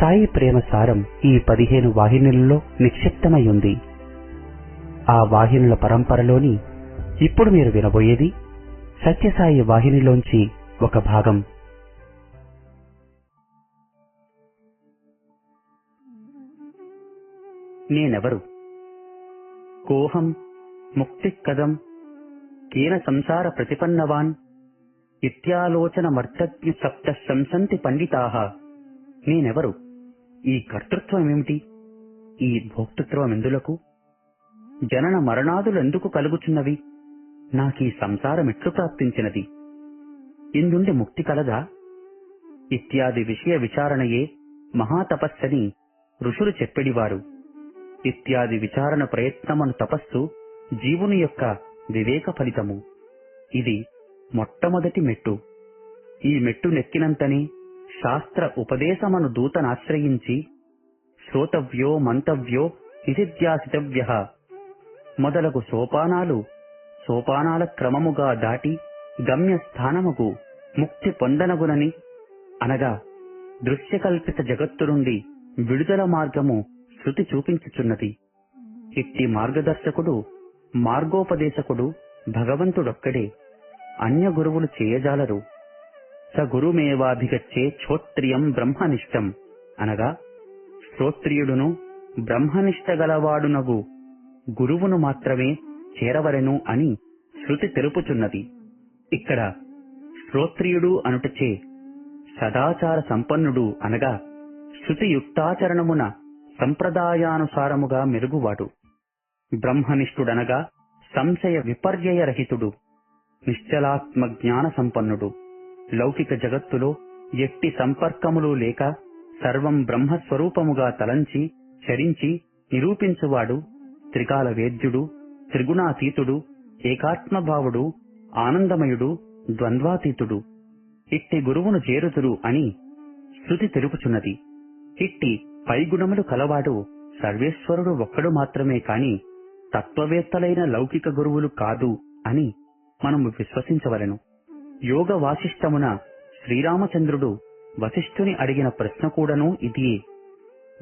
సాయి ప్రేమ సారం ఈ పదిహేను వాహినులలో నిక్షిప్తమై ఉంది ఆ వాహినుల పరంపరలోని ఇప్పుడు మీరు వినబోయేది సత్యసాయి వాహినిలోంచి ఒక భాగం. నేనెవరు? కోహం ముక్తికదం కేన సంసార ప్రతిపన్నవాన్ ఇత్యాలోచన మర్తజ్ఞ సప్త సంసంతి పండితాహ నేనెవరు? ఈ కర్తృత్వం ఏమిటి? ఈ భోక్తృత్వం ఎందులకు? జనన మరణాదులెందుకు కలుగుచున్నవి? నాకీ సంసారమెట్లు ప్రాప్తించినది? ఇందుండి ముక్తి కలదా? ఇత్యాది విషయ విచారణయే మహాతపస్సని ఋషులు చెప్పెడివారు. ఇత్యాది విచారణ ప్రయత్నమను తపస్సు జీవుని యొక్క వివేక ఫలితము. ఇది మొట్టమొదటి మెట్టు. ఈ మెట్టు నెక్కినంతనే శాస్త్ర ఉపదేశమను దూతనాశ్రయించి శ్రోతవ్యో మంతవ్యో నిధిధ్యాసితవ్య మొదలగు సోపానాలు సోపానాల క్రమముగా దాటి గమ్యస్థానముకు ముక్తి పొందనగునని అనగా దృశ్యకల్పిత జగత్తు నుండి విడుదల మార్గము శృతి చూపించుచున్నది. ఇట్టి మార్గదర్శకుడు మార్గోపదేశకుడు భగవంతుడొక్కడే. అన్య గురువులు చేయజాలరు. స గురుమేవాభిగచ్చే క్షోత్రియం బ్రహ్మనిష్టం. అనగా శ్రోత్రియుడును బ్రహ్మనిష్ట గలవాడునగు గురువును మాత్రమే చేరవలెను అని శృతి తెలుపుచున్నది. ఇక్కడ శ్రోత్రియుడు అనుటచే సదాచార సంపన్నుడు అనగా శృతియుక్తాచరణమున సంప్రదాయానుసారముగా మెరుగువాడు. బ్రహ్మనిష్ఠుడనగా సంశయ విపర్యయరహితుడు నిశ్చలాత్మ జ్ఞాన సంపన్నుడు లౌకిక జగత్తులో ఎట్టి సంపర్కములు లేక సర్వం బ్రహ్మస్వరూపముగా తలంచి చరించి నిరూపించువాడు త్రికాల వేద్యుడు త్రిగుణాతీతుడు ఏకాత్మభావుడు ఆనందమయుడు ద్వంద్వాతీతుడు. ఇట్టి గురువును చేరుతురు అని శృతి తెలుపుచున్నది. ఇట్టి పైగుణములు కలవాడు సర్వేశ్వరుడు ఒక్కడు మాత్రమే కాని తత్వవేత్తలైన లౌకిక గురువులు కాదు అని మనము విశ్వసించవలెను. యోగ వాసిష్టమున శ్రీరామచంద్రుడు వశిష్ఠుని అడిగిన ప్రశ్న కూడాను ఇదియే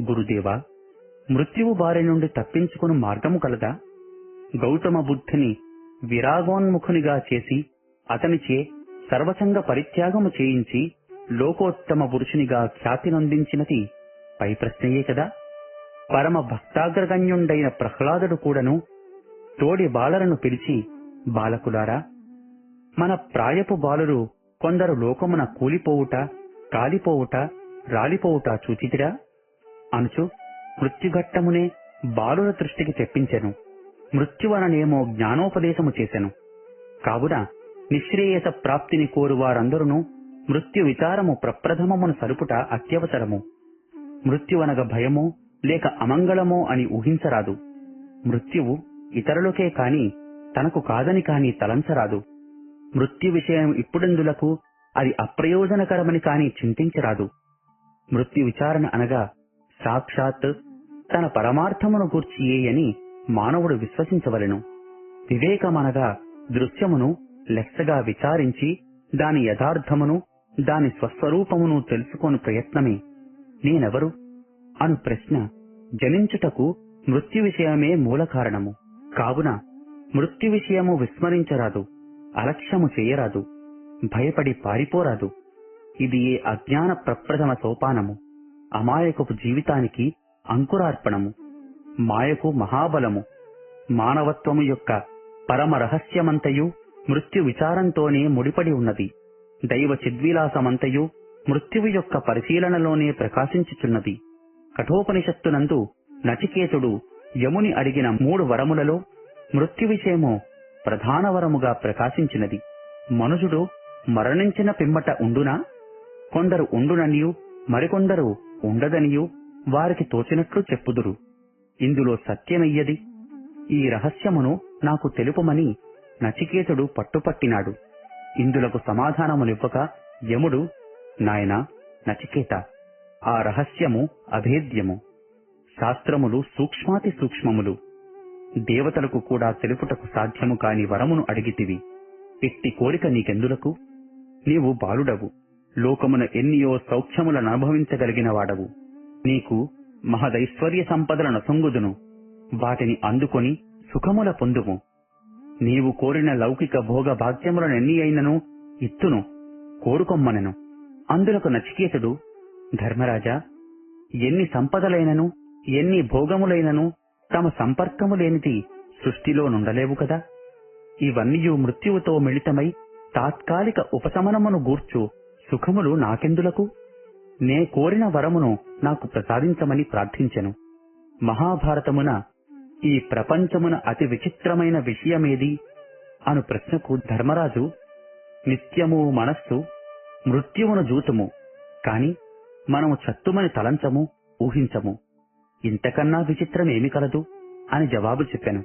గురుదేవా మృత్యువు బారి నుండి తప్పించుకుని మార్గము కలదా? గౌతమ బుద్ధుని విరాగోన్ముఖునిగా చేసి అతనిచే సర్వసంగ పరిత్యాగము చేయించి లోకోత్తమ పురుషునిగా ఖ్యాతినందించినది పై ప్రశ్నయే కదా. పరమ భక్తాగ్రగణ్యుండైన ప్రహ్లాదుడు కూడాను తోడి బాలలను పిలిచి బాలకులారా మన ప్రాయపు బాలురు కొందరు లోకమున కూలిపోవుట కాలిపోవుట రాలిపోవుట చూచితిరా? అనుచు మృత్యుఘట్టమునే బాలుర దృష్టికి తెప్పించెను. మృత్యువననేమో జ్ఞానోపదేశము చేసెను. కావున నిశ్రేయస ప్రాప్తిని కోరు వారందరూ మృత్యు విచారము ప్రప్రథమమును సరుపుట అత్యవసరము. మృత్యువనగ భయమో లేక అమంగళమో అని ఊహించరాదు. మృత్యువు ఇతరులకే కాని తనకు కాదని కాని తలంచరాదు. మృత్యు విషయం ఇప్పుడెందులకు? అది అప్రయోజనకరమని కాని చింతించరాదు. మృత్యు విచారణ అనగా సాక్షాత్ తన పరమార్థమును గూర్చియే అని మానవుడు విశ్వసించవలెను. వివేకమనగా దృశ్యమును లెస్సగా విచారించి దాని యథార్థమును దాని స్వస్వరూపమును తెలుసుకొని ప్రయత్నమే. నేనెవరు? అను ప్రశ్న జనించుటకు మృత్యు విషయమే మూల కారణము కావున మృత్యు విషయము విస్మరించరాదు. అలక్ష్యము చేయరాదు భయపడి పారిపోరాదు. ఇది ఏ అజ్ఞాన ప్రప్రథమ సోపానము. అమాయకపు జీవితానికి అంకురార్పణము. మాయకు మహాబలము. మానవత్వము యొక్క పరమ రహస్యమంతయు మృత్యు విచారంతోనే ముడిపడి ఉన్నది. దైవ చిద్విలాసమంతయు మృత్యువు యొక్క పరిశీలనలోనే ప్రకాశించుచున్నది. కఠోపనిషత్తునందు నచికేతుడు యముని అడిగిన మూడు వరములలో మృత్యు విషయము ప్రధాన వరముగా ప్రకాశించినది. మనుషుడు మరణించిన పిమ్మట ఉండునా? కొందరు ఉండుననియు మరికొందరు ఉండదనియు వారికి తోచినట్లు చెప్పుదురు. ఇందులో సత్యమయ్యది. ఈ రహస్యమును నాకు తెలుపమని నచికేతుడు పట్టుపట్టినాడు. ఇందులకు సమాధానమునివ్వక యముడు నాయనా నచికేత ఆ రహస్యము అభేద్యము. శాస్త్రములు సూక్ష్మాతి సూక్ష్మములు. దేవతలకు కూడా తెలుపుటకు సాధ్యము కాని వరమును అడిగితివి. ఇట్టి కోరిక నీకెందులకు? నీవు బాలుడవు. లోకమున ఎన్నియో సౌఖ్యములను అనుభవించగలిగిన వాడవు నీకు మహదైశ్వర్య సంపదలను సొంగుదును. వాటిని అందుకొని సుఖముల పొందుము. నీవు కోరిన లౌకిక భోగ భాగ్యములను ఎన్ని అయినను? ఇత్తును. కోరుకొమ్మనెను. అందులకు నచికేతుడు ధర్మరాజా ఎన్ని సంపదలైనను ఎన్ని భోగములైనను తమ సంపర్కము లేనిది సృష్టిలో నుండలేవు కదా. ఇవన్నీయు మృత్యువుతో మిళితమై తాత్కాలిక ఉపశమనమును గూర్చు సుఖములు నాకెందులకు? నే కోరిన వరమును నాకు ప్రసాదించమని ప్రార్థించెను. మహాభారతమున ఈ ప్రపంచమున అతి విచిత్రమైన విషయమేది? అను ప్రశ్నకు ధర్మరాజు నిత్యము మనస్సు మృత్యువును జూతుము కాని మనము చత్తుమని తలంచము ఊహించము. ఇంతకన్నా విచిత్రమేమి కలదు? అని జవాబు చెప్పాను.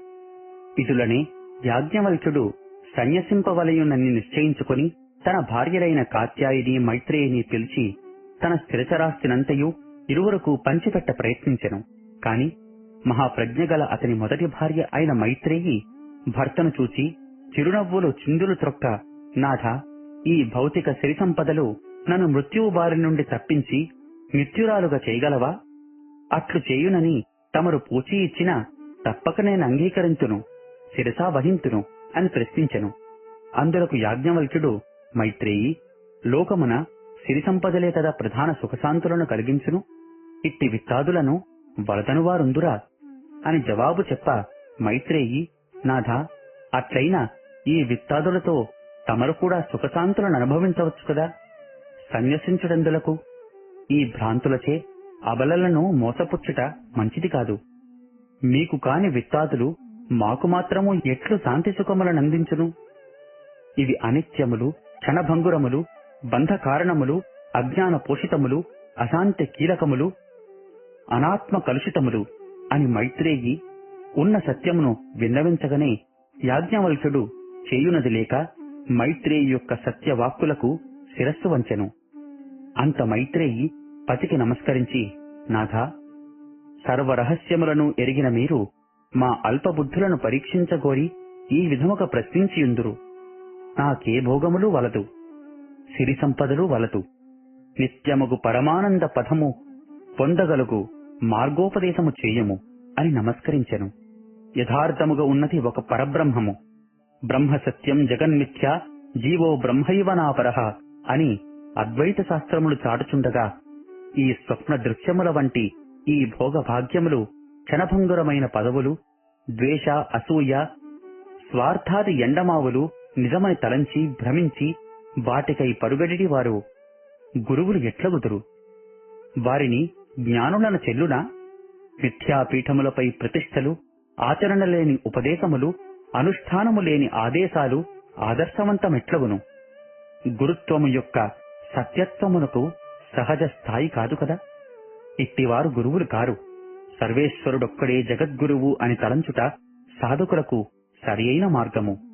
ఇటులనే యాజ్ఞవల్క్యుడు సన్యసింపవలయునని నిశ్చయించుకుని తన భార్యలైన కాత్యాయిని మైత్రేయిని పిలిచి తన స్థిరచరాస్తినంతయు ఇరువురకు పంచిపెట్ట ప్రయత్నించెను. కాని మహాప్రజ్ఞగల అతని మొదటి భార్య అయిన మైత్రేయి భర్తను చూచి చిరునవ్వులు చిందులు త్రొక్క నాథ ఈ భౌతిక సిరి సంపదలు నన్ను మృత్యువు బారి నుండి తప్పించి మిత్యురాలుగా చేయగలవా? అట్లు చేయునని తమరు పూచి ఇచ్చినా తప్పక నేను అంగీకరించును శిరసా వహింతును అని ప్రశ్నించెను. అందులకు యాజ్ఞవల్క్యుడు మైత్రేయి లోకమున సిరి సంపదలే కదా ప్రధాన సుఖశాంతులను కలిగించును ఇట్టి విత్తాదులను వరదనువారుందురా అని జవాబు చెప్ప మైత్రేయి నాథ అట్లయినా ఈ విత్తాదులతో తమరు కూడా సుఖశాంతులను అనుభవించవచ్చు కదా? సన్యసించుడందులకు ఈ భ్రాంతులచే అబలలను మోసపుచ్చుట మంచిది కాదు. మీకు కాని విత్తాదులు మాకు మాత్రము ఎట్లు శాంతి సుఖములనందించును ఇవి అనిత్యములు క్షణభంగురములు బంధ కారణములు అజ్ఞాన పోషితములు అశాంతి కీలకములు అనాత్మ కలుషితములు అని మైత్రేయి ఉన్న సత్యమును విన్నవించగనే యాజ్ఞవల్క్యుడు చేయునది లేక మైత్రేయి యొక్క సత్యవాక్కులకు శిరస్సు వంచెను. అంత మైత్రేయి పతికి నమస్కరించి నాథా సర్వరహస్యములను ఎరిగిన మీరు మా అల్పబుద్ధులను పరీక్షించగోరి ఈ విధముక ప్రశ్నించియుందురు. నాకే భోగములు వలదు సిరి సంపదలు వలదు. నిత్యముగు పరమానంద పథము పొందగలుగు మార్గోపదేశము చేయము అని నమస్కరించెను. యథార్థముగా ఉన్నది ఒక పరబ్రహ్మము. బ్రహ్మ సత్యం జగన్మిథ్య జీవో బ్రహ్మైవనాపరహ అని అద్వైత శాస్త్రములు చాటుచుండగా ఈ స్వప్న దృశ్యముల వంటి ఈ భోగ భాగ్యములు క్షణభంగురమైన పదవులు ద్వేష అసూయ స్వార్థాది ఎండమావులు నిజమని తలంచి భ్రమించి వాటికై పరుగడిటి వారు గురువులు ఎట్లగుదురు? వారిని జ్ఞానులన చెల్లునా? మిథ్యాపీఠములపై ప్రతిష్టలు ఆచరణ లేని ఉపదేశములు అనుష్ఠానము లేని ఆదేశాలు ఆదర్శవంతమెట్లగును? గురుత్వము యొక్క సత్యత్వమునకు సహజ స్థాయి కాదు కదా? ఇట్టివారు గురువులు కారు. సర్వేశ్వరుడొక్కడే జగద్గురువు అని తలంచుట సాధకులకు సరియైన మార్గము.